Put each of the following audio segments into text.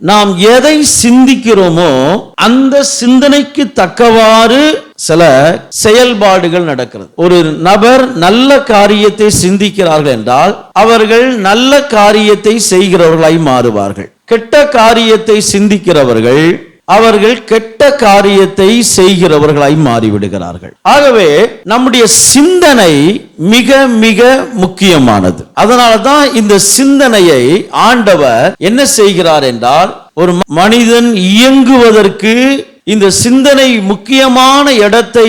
நாம் எதை சிந்திக்கிறோமோ அந்த சிந்தனைக்கு தக்கவாறு சில செயல்பாடுகள் நடக்கிறது. ஒரு நபர் நல்ல காரியத்தை சிந்திக்கிறார்கள் என்றால் அவர்கள் நல்ல காரியத்தை செய்கிறவர்களாய் மாறுவார்கள். கெட்ட காரியத்தை சிந்திக்கிறவர்கள் அவர்கள் கெட்ட காரியத்தை செய்கிறவர்களாய் மாறிவிடுகிறார்கள். ஆகவே நம்முடைய சிந்தனை மிக மிக முக்கியமானது. அதனால தான் இந்த சிந்தனையை ஆண்டவர் என்ன செய்கிறார் என்றால் ஒரு மனிதன் இயங்குவதற்கு இந்த சிந்தனை முக்கியமான இடத்தை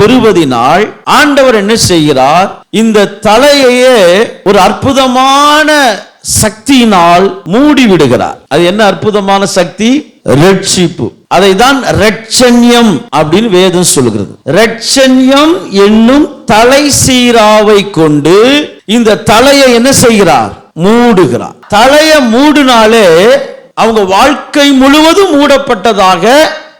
பெறுவதினால் ஆண்டவர் என்ன செய்கிறார்? இந்த தலையையே ஒரு அற்புதமான சக்தியினால் மூடி விடுகிறார் அது என்ன அற்புதமான சக்தி? ரட்சிப்பு. அதை தான் ரட்சண்யம் அப்படின்னு வேதம் சொல்கிறது. ரட்சண்யம் என்னும் தலை சீராவை கொண்டு இந்த தலையை என்ன செய்கிறார்? மூடுகிறார். தலையை மூடினாலே அவங்க வாழ்க்கை முழுவதும் மூடப்பட்டதாக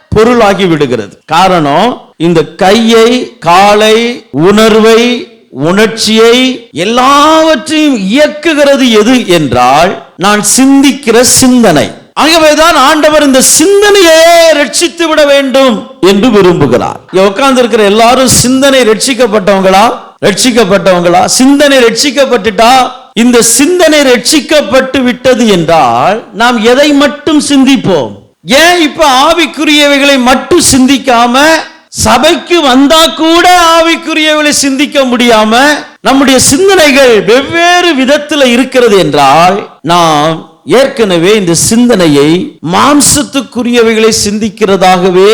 பொருளாகி விடுகிறது. காரணம் இந்த கையை காலை உணர்வை உணர்ச்சியை எல்லாவற்றையும் இயக்குகிறது எது என்றால் நான் சிந்திக்கிற சிந்தனை. ஆகவேதான் ஆண்டவர் இந்த சிந்தனையே ரட்சித்து விட வேண்டும் என்று விரும்புகிறார். உட்கார்ந்து இருக்கிற எல்லாரும் சிந்தனை ரட்சிக்கப்பட்டவங்களா? ரட்சிக்கப்பட்டவங்களா? சிந்தனை ரட்சிக்கப்பட்டுட்டா? இந்த சிந்தனை ரட்சிக்கப்பட்டு விட்டது என்றால் நாம் எதை மட்டும் சிந்திப்போம்? ஏன் இப்ப ஆவிக்குரியவைகளை மட்டும் சிந்திக்காம சபைக்கு வந்தா கூட ஆவிக்குரியவர்களை சிந்திக்க முடியாம நம்முடைய சிந்தனைகள் வெவ்வேறு விதத்துல இருக்கிறது என்றால் நாம் ஏற்கனவே இந்த சிந்தனையை மாம்சத்துக்குரியவைகளை சிந்திக்கிறதாகவே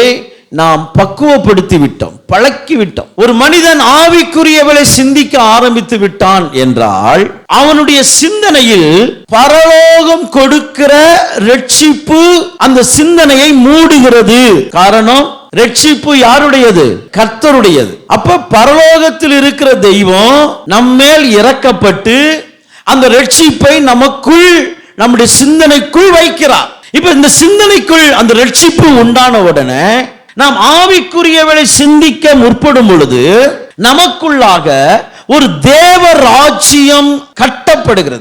நாம் பக்குவப்படுத்தி விட்டோம் பழக்கிவிட்டோம் ஒரு மனிதன் ஆவிக்குரியவளை சிந்திக்க ஆரம்பித்து விட்டான் என்றால் அவனுடைய சிந்தனையில் பரலோகம் கொடுக்கிற ரட்சிப்பு அந்த சிந்தனையை மூடுகிறது. காரணம் ரட்சிப்பு யாருடையது? கர்த்தருடையது. அப்ப பரலோகத்தில் இருக்கிற தெய்வம் நம்மேல் இறக்கப்பட்டு அந்த ரட்சிப்பை நமக்குள் நம்முடைய சிந்தனைக்குள் வைக்கிறார். இப்ப இந்த சிந்தனைக்குள் அந்த ரட்சிப்பு உண்டான உடனே நாம் ஆவிக்குரியவளை சிந்திக்க முற்படும் பொழுது நமக்குள்ளாக ஒரு தேவ ராஜ்யம் கட்டப்படுகிறது.